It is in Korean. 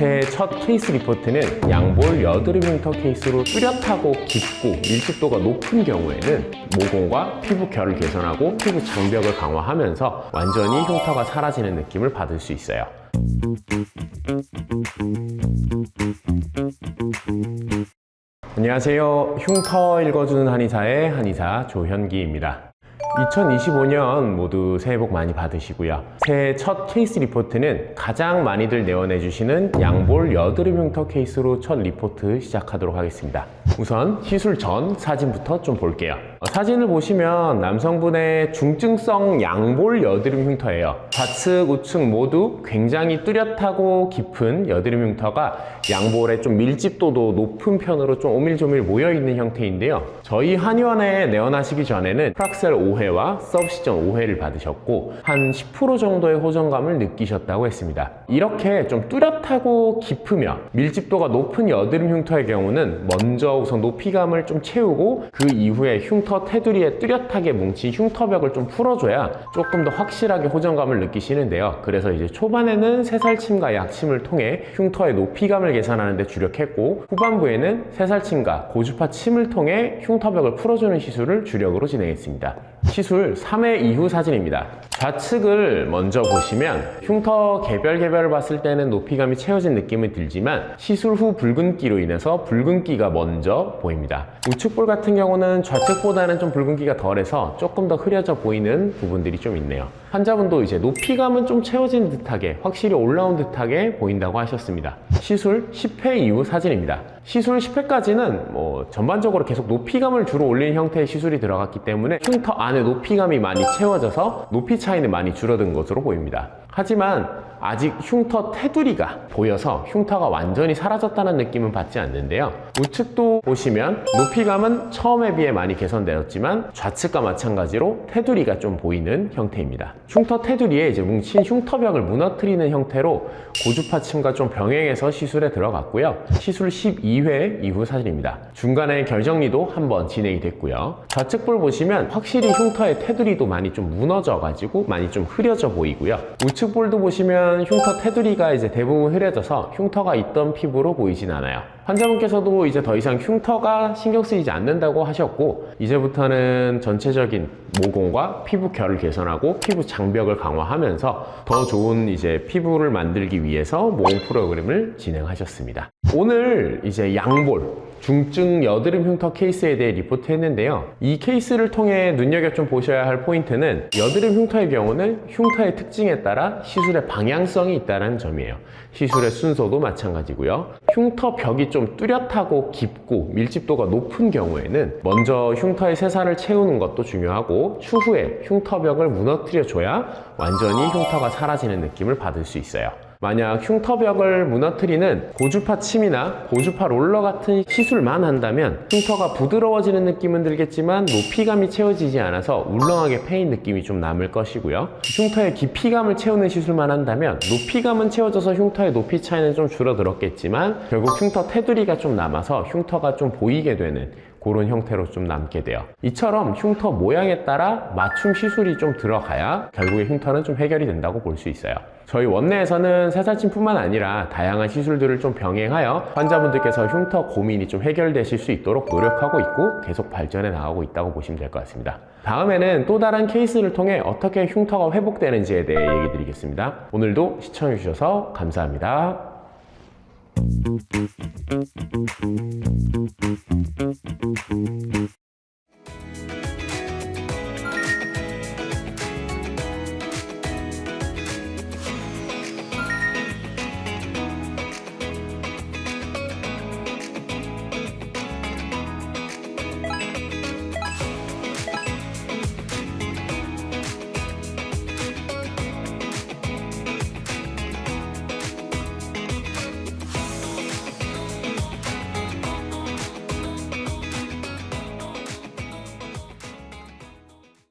새첫 케이스 리포트는 양볼 여드름 흉터 케이스로 뚜렷하고 깊고 밀집도가 높은 경우에는 모공과 피부 결을 개선하고 피부 장벽을 강화하면서 완전히 흉터가 사라지는 느낌을 받을 수 있어요. 안녕하세요. 흉터 읽어주는 한의사의 한의사 조현기입니다. 2025년 모두 새해 복 많이 받으시고요. 새해 첫 케이스 리포트는 가장 많이들 내원해주시는 양볼 여드름 흉터 케이스로 첫 리포트 시작하도록 하겠습니다. 우선 시술 전 사진부터 좀 볼게요. 어, 사진을 보시면 남성분의 중증성 양볼 여드름 흉터예요. 좌측, 우측 모두 굉장히 뚜렷하고 깊은 여드름 흉터가 양볼에 좀 밀집도도 높은 편으로 좀 오밀조밀 모여있는 형태인데요. 저희 한의원에 내원하시기 전에는 프락셀 5회 와 서브시전 5회를 받으셨고 한 10% 정도의 호전감을 느끼셨다고 했습니다. 이렇게 좀 뚜렷하고 깊으며 밀집도가 높은 여드름 흉터의 경우는 먼저 우선 높이감을 좀 채우고 그 이후에 흉터 테두리에 뚜렷하게 뭉친 흉터벽을 좀 풀어줘야 조금 더 확실하게 호전감을 느끼시는데요. 그래서 이제 초반에는 새살침과 약침을 통해 흉터의 높이감을 개선하는 데 주력했고 후반부에는 새살침과 고주파 침을 통해 흉터벽을 풀어주는 시술을 주력으로 진행했습니다. 시술 3회 이후 사진입니다. 좌측을 먼저 보시면 흉터 개별 개별을 봤을 때는 높이감이 채워진 느낌이 들지만 시술 후 붉은기로 인해서 붉은기가 먼저 보입니다. 우측 볼 같은 경우는 좌측보다는 좀 붉은기가 덜해서 조금 더 흐려져 보이는 부분들이 좀 있네요. 환자분도 이제 높이감은 좀 채워진 듯하게 확실히 올라온 듯하게 보인다고 하셨습니다. 시술 10회 이후 사진입니다. 시술 10회까지는 뭐 전반적으로 계속 높이감을 주로 올리는 형태의 시술이 들어갔기 때문에 흉터 안에 높이감이 많이 채워져서 높이 차이는 많이 줄어든 것으로 보입니다. 하지만 아직 흉터 테두리가 보여서 흉터가 완전히 사라졌다는 느낌은 받지 않는데요. 우측도 보시면 높이감은 처음에 비해 많이 개선되었지만 좌측과 마찬가지로 테두리가 좀 보이는 형태입니다. 흉터 테두리에 이제 뭉친 흉터벽을 무너뜨리는 형태로 고주파침과 좀 병행해서 시술에 들어갔고요. 시술 12회 이후 사진입니다. 중간에 결정리도 한번 진행이 됐고요. 좌측 볼 보시면 확실히 흉터의 테두리도 많이 좀 무너져 가지고 많이 좀 흐려져 보이고요. 우측 볼도 보시면 흉터 테두리가 이제 대부분 흐려져서 흉터가 있던 피부로 보이진 않아요. 환자분께서도 이제 더 이상 흉터가 신경 쓰이지 않는다고 하셨고 이제부터는 전체적인 모공과 피부 결을 개선하고 피부 장벽을 강화하면서 더 좋은 이제 피부를 만들기 위해서 모공 프로그램을 진행하셨습니다. 오늘 이제 양볼 중증 여드름 흉터 케이스에 대해 리포트 했는데요. 이 케이스를 통해 눈여겨 좀 보셔야 할 포인트는 여드름 흉터의 경우는 흉터의 특징에 따라 시술의 방향성이 있다는 점이에요. 시술의 순서도 마찬가지고요. 흉터 벽이 좀 뚜렷하고 깊고 밀집도가 높은 경우에는 먼저 흉터의 새살을 채우는 것도 중요하고 추후에 흉터벽을 무너뜨려 줘야 완전히 흉터가 사라지는 느낌을 받을 수 있어요. 만약 흉터벽을 무너뜨리는 고주파 침이나 고주파 롤러 같은 시술만 한다면 흉터가 부드러워지는 느낌은 들겠지만 높이감이 채워지지 않아서 울렁하게 패인 느낌이 좀 남을 것이고요. 흉터의 깊이감을 채우는 시술만 한다면 높이감은 채워져서 흉터의 높이 차이는 좀 줄어들었겠지만 결국 흉터 테두리가 좀 남아서 흉터가 좀 보이게 되는 그런 형태로 좀 남게 돼요. 이처럼 흉터 모양에 따라 맞춤 시술이 좀 들어가야 결국에 흉터는 좀 해결이 된다고 볼 수 있어요. 저희 원내에서는 새살침뿐만 아니라 다양한 시술들을 좀 병행하여 환자분들께서 흉터 고민이 좀 해결되실 수 있도록 노력하고 있고 계속 발전해 나가고 있다고 보시면 될 것 같습니다. 다음에는 또 다른 케이스를 통해 어떻게 흉터가 회복되는지에 대해 얘기 드리겠습니다. 오늘도 시청해 주셔서 감사합니다.